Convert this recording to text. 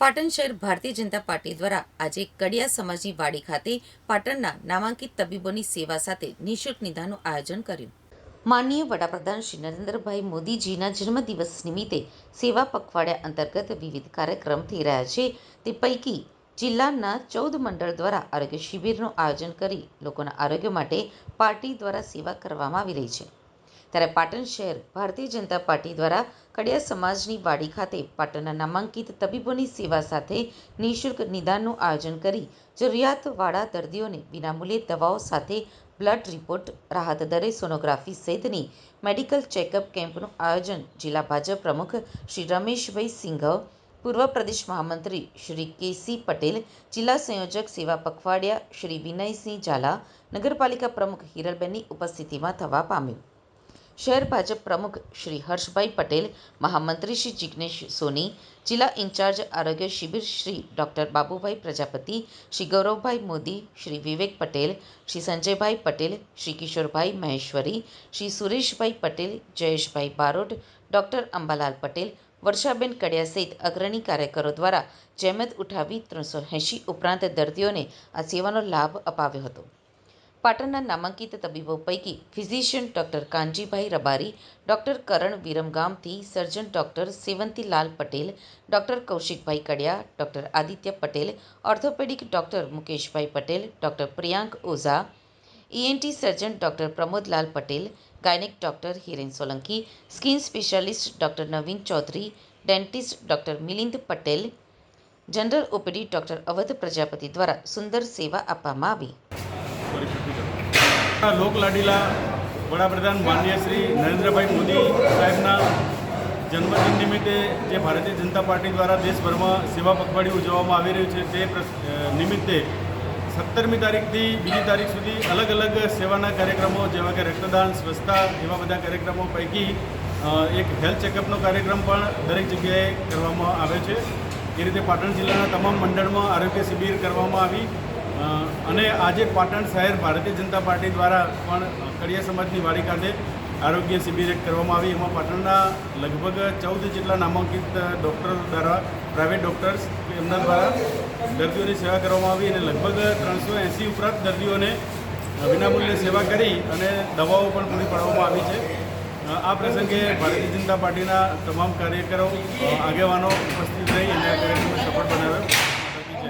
પાટણ શહેર ભારતીય જનતા પાર્ટી દ્વારા આજે કડિયા સમાજની વાડી ખાતે પાટણના નામાંકિત તબીબોની સેવા સાથે નિઃશુલ્ક નિદાનનું આયોજન કર્યું. માનનીય વડાપ્રધાન શ્રી નરેન્દ્રભાઈ મોદીજીના જન્મદિવસ નિમિત્તે સેવા પખવાડિયા અંતર્ગત વિવિધ કાર્યક્રમ થઈ રહ્યા છે. તે પૈકી જિલ્લાના ચૌદ મંડળ દ્વારા આરોગ્ય શિબિરનું આયોજન કરી લોકોના આરોગ્ય માટે પાર્ટી દ્વારા સેવા કરવામાં આવી રહી છે. ત્યારે પાટણ શહેર ભારતીય જનતા પાર્ટી દ્વારા કડિયા સમાજની વાડી ખાતે પાટણના નામાંકિત તબીબોની સેવા સાથે નિઃશુલ્ક નિદાનનું આયોજન કરી જરૂરિયાતવાળા દર્દીઓને વિનામૂલ્યે દવાઓ સાથે બ્લડ રિપોર્ટ, રાહત દરે સોનોગ્રાફી સહિતની મેડિકલ ચેકઅપ કેમ્પનું આયોજન જિલ્લા ભાજપ પ્રમુખ શ્રી રમેશભાઈ સિંઘવ પૂર્વ પ્રદેશ મહામંત્રી શ્રી કેસી પટેલ, જિલ્લા સંયોજક સેવા પખવાડિયા શ્રી વિનયસિંહ ઝાલા, નગરપાલિકા પ્રમુખ હિરલબેનની ઉપસ્થિતિમાં થવા પામ્યું. શહેર ભાજપ પ્રમુખ શ્રી હર્ષભાઈ પટેલ, મહામંત્રી શ્રી જિગ્નેશ સોની, જિલ્લા ઇન્ચાર્જ આરોગ્ય શિબિર શ્રી ડૉક્ટર બાબુભાઈ પ્રજાપતિ, શ્રી ગૌરવભાઈ મોદી, શ્રી વિવેક પટેલ, શ્રી સંજયભાઈ પટેલ, શ્રી કિશોરભાઈ મહેશ્વરી, શ્રી સુરેશભાઈ પટેલ, જયેશભાઈ બારોટ, ડૉક્ટર અંબાલાલ પટેલ, વર્ષાબેન કડિયા સહિત અગ્રણી કાર્યકરો દ્વારા જહેમત ઉઠાવી ત્રણસો એંશી ઉપરાંત દર્દીઓને આ સેવાનો લાભ અપાવ્યો હતો. પાટણના નામાંકિત તબીબો પૈકી physician doctor Kanjibhai Rabari, doctor Karan વિરમગામથી surgeon doctor Sevantilal Patel, doctor Kaushikbhai Kadiya, doctor Aditya Patel, orthopaedic doctor Mukeshbhai Patel, doctor Priyank Oza ENT surgeon doctor Pramodlal Patel, gynaec doctor Hiren Solanki, skin specialist doctor Navin Chaudhari, dentist doctor Milind Patel, general OPD doctor Avadh Prajapati દ્વારા સુંદર સેવા આપવામાં આવી. લોકલાડીલા વડાપ્રધાન માનનીય શ્રી નરેન્દ્રભાઈ મોદી સાહેબના જન્મદિન નિમિત્તે જે ભારતીય જનતા પાર્ટી દ્વારા દેશભરમાં સેવા પખવાડિયું ઉજવવામાં આવી રહ્યું છે તે નિમિત્તે સત્તરમી તારીખથી બીજી તારીખ સુધી અલગ અલગ સેવાના કાર્યક્રમો જેવા કે રક્તદાન, સ્વચ્છતા એવા બધા કાર્યક્રમો પૈકી એક હેલ્થ ચેકઅપનો કાર્યક્રમ પણ દરેક જગ્યાએ કરવામાં આવે છે. એ રીતે પાટણ જિલ્લાના તમામ મંડળમાં આરોગ્ય શિબિર કરવામાં આવી. અને આજે પાટણ શહેર ભારતીય જનતા પાર્ટી દ્વારા પણ કડિયા સમાજની વાડી ખાતે આરોગ્ય શિબિર કરવામાં આવી. એમાં પાટણના લગભગ ચૌદ જેટલા નામાંકિત ડૉક્ટરો દ્વારા પ્રાઇવેટ ડૉક્ટર્સ એમના દ્વારા દર્દીઓની સેવા કરવામાં આવી અને લગભગ ત્રણસો એંસી ઉપરાંત દર્દીઓને વિનામૂલ્યે સેવા કરી અને દવાઓ પણ પૂરી પાડવામાં આવી છે. આ પ્રસંગે ભારતીય જનતા પાર્ટીના તમામ કાર્યકરો આગેવાનો ઉપસ્થિત રહી અને આ કાર્યક્રમને સફળ બનાવ્યો.